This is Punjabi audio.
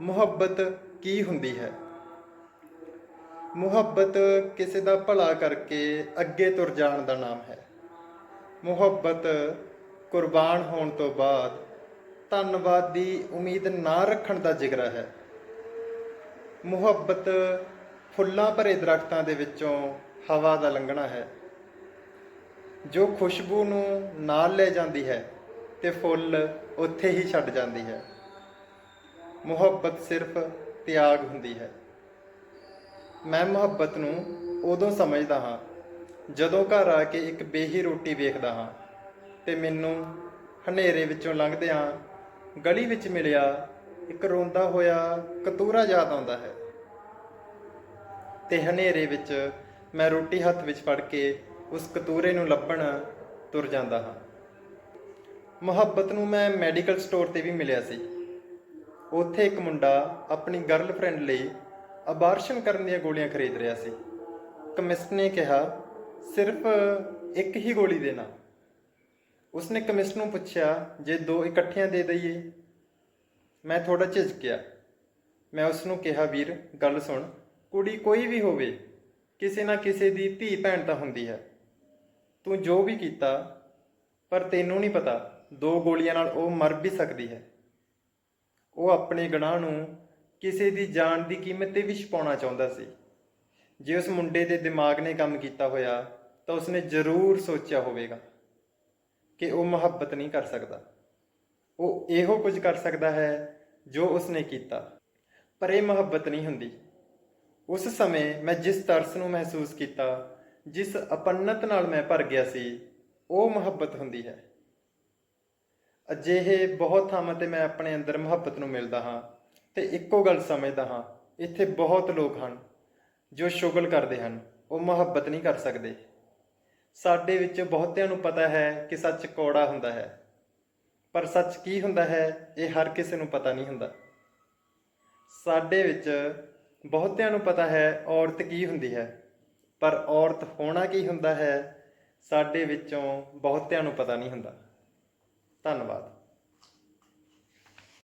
ਮੁਹੱਬਤ ਕੀ ਹੁੰਦੀ ਹੈ? ਮੁਹੱਬਤ ਕਿਸੇ ਦਾ ਭਲਾ ਕਰਕੇ ਅੱਗੇ ਤੁਰ ਜਾਣ ਦਾ ਨਾਮ ਹੈ। ਮੁਹੱਬਤ ਕੁਰਬਾਨ ਹੋਣ ਤੋਂ ਬਾਅਦ ਧੰਨਵਾਦ ਦੀ ਉਮੀਦ ਨਾ ਰੱਖਣ ਦਾ ਜਿਗਰਾ ਹੈ। ਮੁਹੱਬਤ ਫੁੱਲਾਂ ਭਰੇ ਦਰਖਤਾਂ ਦੇ ਵਿੱਚੋਂ ਹਵਾ ਦਾ ਲੰਘਣਾ ਹੈ। ਜੋ ਖੁਸ਼ਬੂ ਨੂੰ ਨਾਲ ਲੈ ਜਾਂਦੀ ਹੈ ਤੇ ਫੁੱਲ ਉੱਥੇ ਹੀ ਛੱਡ ਜਾਂਦੀ ਹੈ। ਮੁਹੱਬਤ ਸਿਰਫ ਤਿਆਗ ਹੁੰਦੀ ਹੈ। ਮੈਂ ਮੁਹੱਬਤ ਨੂੰ ਉਦੋਂ ਸਮਝਦਾ ਹਾਂ, ਜਦੋਂ ਘਰ ਆ ਕੇ ਇੱਕ ਬੇਹੀ ਰੋਟੀ ਵੇਖਦਾ ਹਾਂ ਤੇ ਮੈਨੂੰ ਹਨੇਰੇ ਵਿੱਚੋਂ ਲੰਘਦਿਆਂ ਗਲੀ ਵਿੱਚ ਮਿਲਿਆ ਇੱਕ ਰੋਂਦਾ ਹੋਇਆ ਕਤੂਰਾ ਯਾਦ ਆਉਂਦਾ ਹੈ। ਤੇ ਹਨੇਰੇ ਵਿੱਚ ਮੈਂ ਰੋਟੀ ਹੱਥ ਵਿੱਚ ਫੜ ਕੇ ਉਸ ਕਤੂਰੇ ਨੂੰ ਲੱਭਣ ਤੁਰ ਜਾਂਦਾ ਹਾਂ। ਮੁਹੱਬਤ ਨੂੰ ਮੈਂ ਮੈਡੀਕਲ ਸਟੋਰ ਤੇ ਵੀ ਮਿਲਿਆ ਸੀ। ਉੱਥੇ ਇੱਕ ਮੁੰਡਾ ਆਪਣੀ ਗਰਲਫ੍ਰੈਂਡ ਲਈ ਅਬਾਰਸ਼ਨ ਕਰਨ ਦੀਆਂ ਗੋਲੀਆਂ ਖਰੀਦ ਰਿਹਾ ਸੀ। ਕਮਿਸਟ ਨੇ ਕਿਹਾ, ਸਿਰਫ ਇੱਕ ਹੀ ਗੋਲੀ ਦੇਣਾ। ਉਸਨੇ ਕਮਿਸਟ ਨੂੰ ਪੁੱਛਿਆ, ਜੇ ਦੋ ਇਕੱਠੀਆਂ ਦੇ ਦਈਏ? ਮੈਂ ਥੋੜਾ ਝਿਜਕਿਆ। ਮੈਂ ਉਸ ਨੂੰ ਕਿਹਾ, ਵੀਰ, ਗੱਲ ਸੁਣ। ਕੁੜੀ ਕੋਈ ਵੀ ਹੋਵੇ, ਕਿਸੇ ਨਾ ਕਿਸੇ ਦੀ ਧੀ ਭੈਣ ਤਾਂ ਹੁੰਦੀ ਹੈ। ਤੂੰ ਜੋ ਵੀ ਕੀਤਾ, ਪਰ ਤੈਨੂੰ ਨਹੀਂ ਪਤਾ, ਦੋ ਗੋਲੀਆਂ ਨਾਲ ਉਹ ਮਰ ਵੀ ਸਕਦੀ ਹੈ। ਉਹ ਆਪਣੇ ਗੁਨਾਹ ਨੂੰ ਕਿਸੇ ਦੀ ਜਾਨ ਦੀ ਕੀਮਤ ਤੇ ਵੀ ਛਪਾਉਣਾ ਚਾਹੁੰਦਾ ਸੀ। ਜੇ ਉਸ ਮੁੰਡੇ ਦੇ ਦਿਮਾਗ ਨੇ ਕੰਮ ਕੀਤਾ ਹੋਇਆ, ਤਾਂ ਉਸਨੇ ਜ਼ਰੂਰ ਸੋਚਿਆ ਹੋਵੇਗਾ ਕਿ ਉਹ ਮੁਹੱਬਤ ਨਹੀਂ ਕਰ ਸਕਦਾ। ਉਹ ਇਹੋ ਕੁਝ ਕਰ ਸਕਦਾ ਹੈ ਜੋ ਉਸਨੇ ਕੀਤਾ, ਪਰ ਇਹ ਮੁਹੱਬਤ ਨਹੀਂ ਹੁੰਦੀ। ਉਸ ਸਮੇਂ ਮੈਂ ਜਿਸ ਤਰਸ ਨੂੰ ਮਹਿਸੂਸ ਕੀਤਾ, ਜਿਸ ਅਪੰਨਤ ਨਾਲ ਮੈਂ ਭਰ ਗਿਆ ਸੀ, ਉਹ ਮੁਹੱਬਤ ਹੁੰਦੀ ਹੈ। ਅਜਿਹੇ ਬਹੁਤ ਥਾਵਾਂ ਤੇ ਮੈਂ ਆਪਣੇ ਅੰਦਰ ਮੁਹੱਬਤ ਨੂੰ ਮਿਲਦਾ ਹਾਂ ਤੇ ਇੱਕੋ ਗੱਲ ਸਮਝਦਾ ਹਾਂ, ਇੱਥੇ ਬਹੁਤ ਲੋਕ ਹਨ ਜੋ ਸ਼ੁਗਲ ਕਰਦੇ ਹਨ, ਉਹ ਮੁਹੱਬਤ ਨਹੀਂ ਕਰ ਸਕਦੇ। ਸਾਡੇ ਵਿੱਚ ਬਹੁਤਿਆਂ ਨੂੰ ਪਤਾ ਹੈ ਕਿ ਸੱਚ ਕੌੜਾ ਹੁੰਦਾ ਹੈ, ਪਰ ਸੱਚ ਕੀ ਹੁੰਦਾ ਹੈ, ਇਹ ਹਰ ਕਿਸੇ ਨੂੰ ਪਤਾ ਨਹੀਂ ਹੁੰਦਾ। ਸਾਡੇ ਵਿੱਚ ਬਹੁਤਿਆਂ ਨੂੰ ਪਤਾ ਹੈ ਔਰਤ ਕੀ ਹੁੰਦੀ ਹੈ, ਪਰ ਔਰਤ ਹੋਣਾ ਕੀ ਹੁੰਦਾ ਹੈ, ਸਾਡੇ ਵਿੱਚੋਂ ਬਹੁਤਿਆਂ ਨੂੰ ਪਤਾ ਨਹੀਂ ਹੁੰਦਾ। ਧੰਨਵਾਦ।